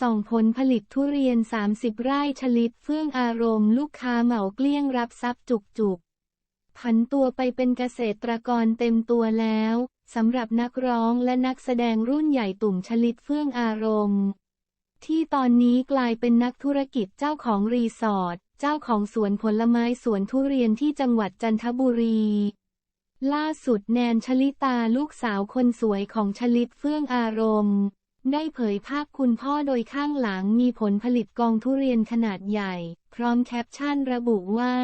ส่องผลผลิตทุเรียน 30 ไร่ชลิดเฟื่องอารมณ์ลูกค้าเหมาเกลี้ยงรับทรัพย์จุกๆ ผันตัวไปเป็นเกษตรกรเต็มตัวแล้วสำหรับนักร้องและนักแสดงรุ่นใหญ่ตุ่มชลิดเฟื่องอารมณ์ ที่ตอนนี้กลายเป็นนักธุรกิจเจ้าของรีสอร์ทเจ้าของสวนผลไม้สวนทุเรียนที่จังหวัดจันทบุรี ล่าสุดแนนชลิตาลูกสาวคนสวยของชลิดเฟื่องอารมณ์ ได้เผยภาพคุณพ่อโดยข้างหลังมีผลผลิตกองทุเรียนขนาดใหญ่ พร้อมแคปชั่นระบุว่า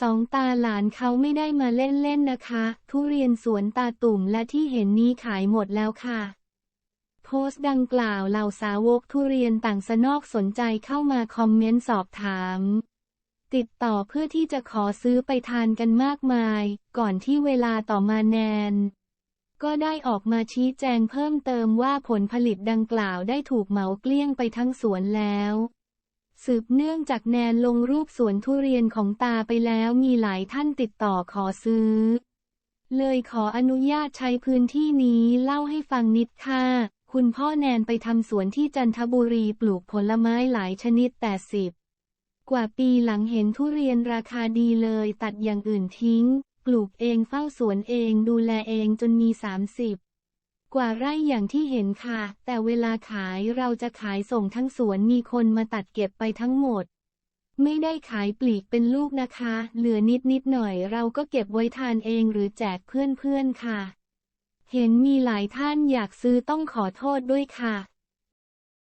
สองตาหลานเขาไม่ได้มาเล่นๆนะคะ ทุเรียนสวนตาตุ่มและที่เห็นนี้ขายหมดแล้วค่ะ โพสต์ดังกล่าวเหล่าสาวกทุเรียนต่างสนอกสนใจเข้ามาคอมเมนต์สอบถาม ติดต่อเพื่อที่จะขอซื้อไปทานกันมากมาย ก่อนที่เวลาต่อมาแนน ก็ได้ออกมาชี้แจงเพิ่มเติมว่าผลผลิตดังกล่าวได้ถูกเหมาเกลี้ยงไปทั้งสวนแล้วสืบเนื่องจากแนนลงรูปสวนทุเรียนของตาไปแล้วมีหลายท่านติดต่อขอซื้อ เลยขออนุญาตใช้พื้นที่นี้เล่าให้ฟังนิดค่ะ คุณพ่อแนนไปทำสวนที่จันทบุรีปลูกผลไม้หลายชนิดแต่สิบ กว่าปีหลังเห็นทุเรียนราคาดีเลยตัดอย่างอื่นทิ้ง ปลูกเองเฝ้าสวนเองดูแลเองจนมี30กว่าไร่อย่างที่เห็นค่ะ แต่เวลาขายเราจะขายส่งทั้งสวนมีคนมาตัดเก็บไปทั้งหมด ไม่ได้ขายปลีกเป็นลูกนะคะ เหลือนิดนิดหน่อยเราก็เก็บไว้ทานเองหรือแจกเพื่อนๆค่ะ เห็นมีหลายท่านอยากซื้อต้องขอโทษด้วยค่ะ